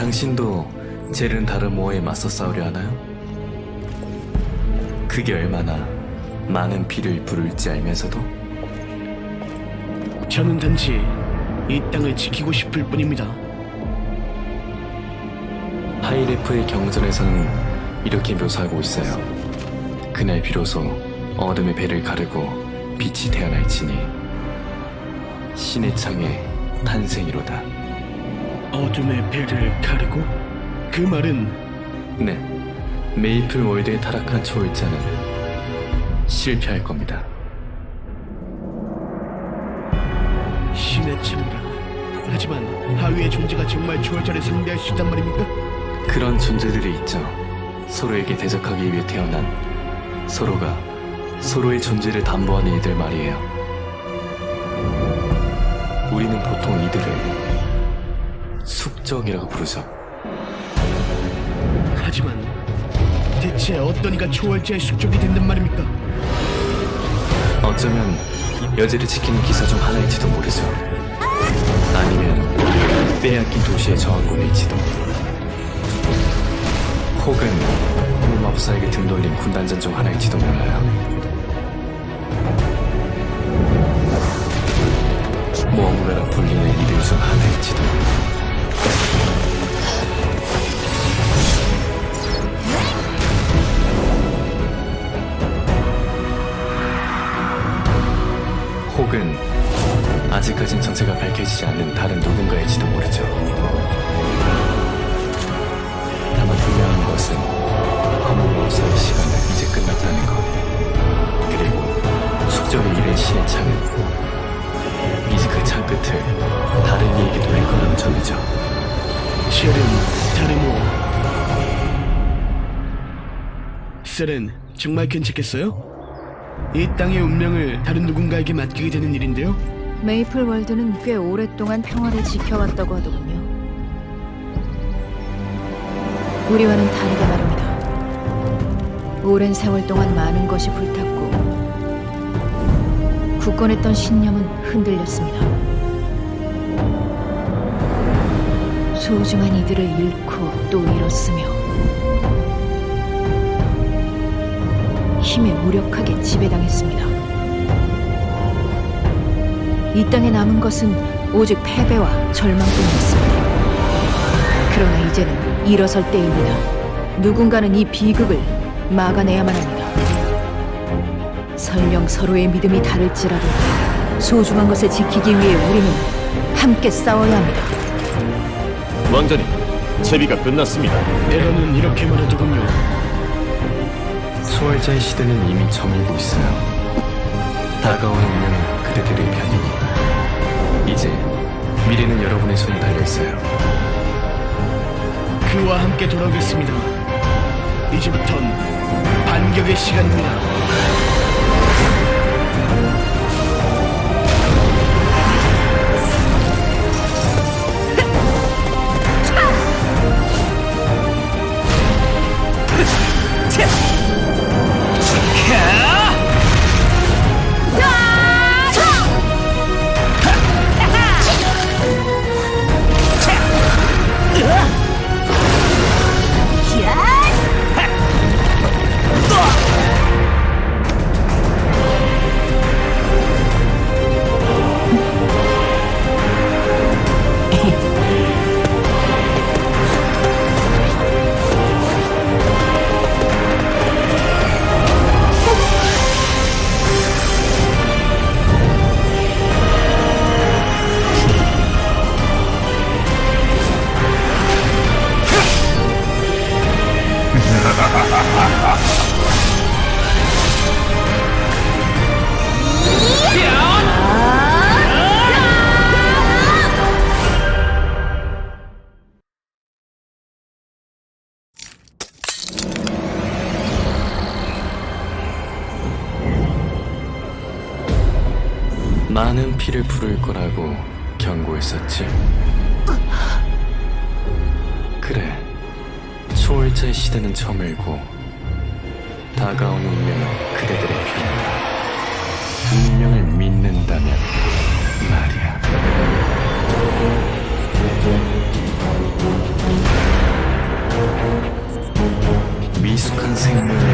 당신도 젤은 다르모어에 맞서 싸우려 하나요? 그게 얼마나 많은 피를 부를지 알면서도 저는 단지 이 땅을 지키고 싶을 뿐입니다. 하이레프의 경전에서는 이렇게 묘사하고 있어요. 그날 비로소 어둠의 배를 가르고 빛이 태어날지니 신의 창의 탄생이로다. 어둠의 배를 가르고 그 말은 네, 메이플 월드에 타락한 초월자는 실패할 겁니다. 신의 창이라. 하지만 하위의 존재가 정말 초월자를 상대할 수 있단 말입니까? 그런 존재들이 있죠. 서로에게 대적하기 위해 태어난 서로가 서로의 존재를 담보하는 이들 말이에요. 우리는 보통 이들을 숙적이라고 부르죠. 하지만 대체 어떤 이가 초월자의 숙적이 된단 말입니까? 어쩌면 여지를 지키는 기사 중 하나일지도 모르죠. 아니면 빼앗긴 도시의 저항군일지도. 혹은 hul마법사에게 등 돌린 군단전 중 하나일지도 몰라요. 무언가로 불리는 혹은 아직까진 정체가 밝혀지지 않는 다른 누군가일지도 모르죠. 다만 분명한 것은 검은모사의 시간은 이제 끝났다는 것. 그리고 숙적을 잃은 신의 창은 이제 그 창 끝을 다른 이에게 돌릴 거라는 점이죠. 젤은 다르모 셀은 정말 괜찮겠어요? 이 땅의 운명을 다른 누군가에게 맡기게 되는 일인데요. 메이플 월드는 꽤 오랫동안 평화를 지켜왔다고 하더군요. 우리와는 다르게 말입니다. 오랜 세월 동안 많은 것이 불탔고 굳건했던 신념은 흔들렸습니다. 소중한 이들을 잃고 또 잃었으며 힘에 무력하게 지배당했습니다. 이 땅에 남은 것은 오직 패배와 절망뿐이었습니다. 그러나 이제는 일어설 때입니다. 누군가는 이 비극을 막아내야만 합니다. 설령 서로의 믿음이 다를지라도 소중한 것을 지키기 위해 우리는 함께 싸워야 합니다. 왕자님, 제비가 끝났습니다. 에러는 이렇게 말하더군요. 초월자의 시대는 이미 저물고 있어요. 다가오는 운명은 그대들의 편이니 이제 미래는 여러분의 손에 달려 있어요. 그와 함께 돌아오겠습니다. 이제부턴 반격의 시간입니다. 많은 피를 부를 거라고 경고했었지. 그래. 초월자의 시대는 저물고 다가온 운명은 그대들의 편이다. 운명을 믿는다면 말이야. 미숙한 생명을